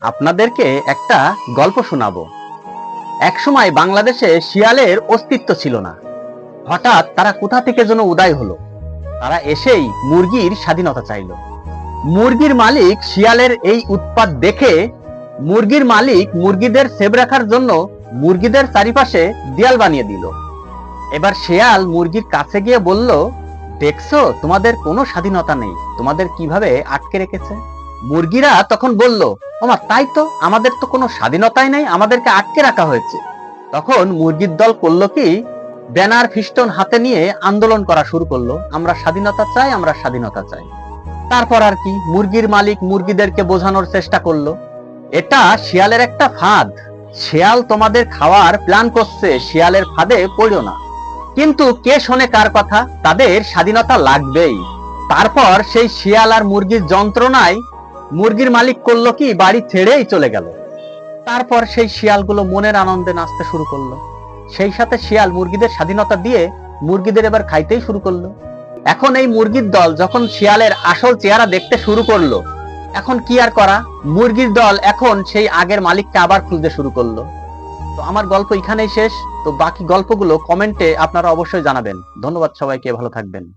আপনাদেরকে একটা গল্প শোনাবো। একসময় বাংলাদেশে শিয়ালের অস্তিত্ব ছিল না। হঠাৎ তারা কোথা থেকে যেন উদয় হলো। তারা এসেই মুরগির স্বাধীনতা চাইল। মুরগির মালিক শিয়ালের এই উৎপাত দেখে মুরগির মালিক মুরগিদের সেভ রাখার জন্য মুরগিদের চারিপাশে দেয়াল বানিয়ে দিল। এবার শিয়াল মুরগির কাছে গিয়ে বলল, দেখছ, তোমাদের কোনো স্বাধীনতা নেই। তোমাদের কীভাবে আটকে রেখেছে? মুরগিরা তখন বলল, ওমা, তাই তো, আমাদের তো কোনো স্বাধীনতাই নাই, আমাদেরকে আটকে রাখা হয়েছে। তখন মুরগির দল করল কি, ব্যানার ফিস্টন হাতে নিয়ে আন্দোলন করা শুরু করল, আমরা স্বাধীনতা চাই, আমরা স্বাধীনতা চাই। তারপর আর কি, মুরগির মালিক মুরগিদেরকে বোঝানোর চেষ্টা করল। এটা শিয়ালের একটা ফাঁদ। শিয়াল তোমাদের খাওয়ার প্ল্যান করছে, শিয়ালের ফাঁদে পড়ো না। কিন্তু কে শোনে কার কথা? তাদের স্বাধীনতা লাগবেই। তারপর সেই শিয়াল আর মুরগির যন্ত্রণায় মুরগির মালিক করল কি? বাড়ি ছেড়েই চলে গেল। তারপর সেই শিয়ালগুলো মনের আনন্দে নাচতে শুরু করল। সেই সাথে শিয়াল মুরগিদের স্বাধীনতা দিয়ে মুরগিদের এবার খাইতেই শুরু করল। এখন এই মুরগির দল যখন শিয়ালের আসল চেহারা দেখতে শুরু করল, এখন কি আর করা? মুরগির দল এখন সেই আগের মালিককে আবার খুঁজতে শুরু করল। তো আমার গল্প এখানেই শেষ। তো বাকি গল্পগুলো কমেন্টে আপনারা অবশ্যই জানাবেন। ধন্যবাদ সবাইকে, ভালো থাকবেন।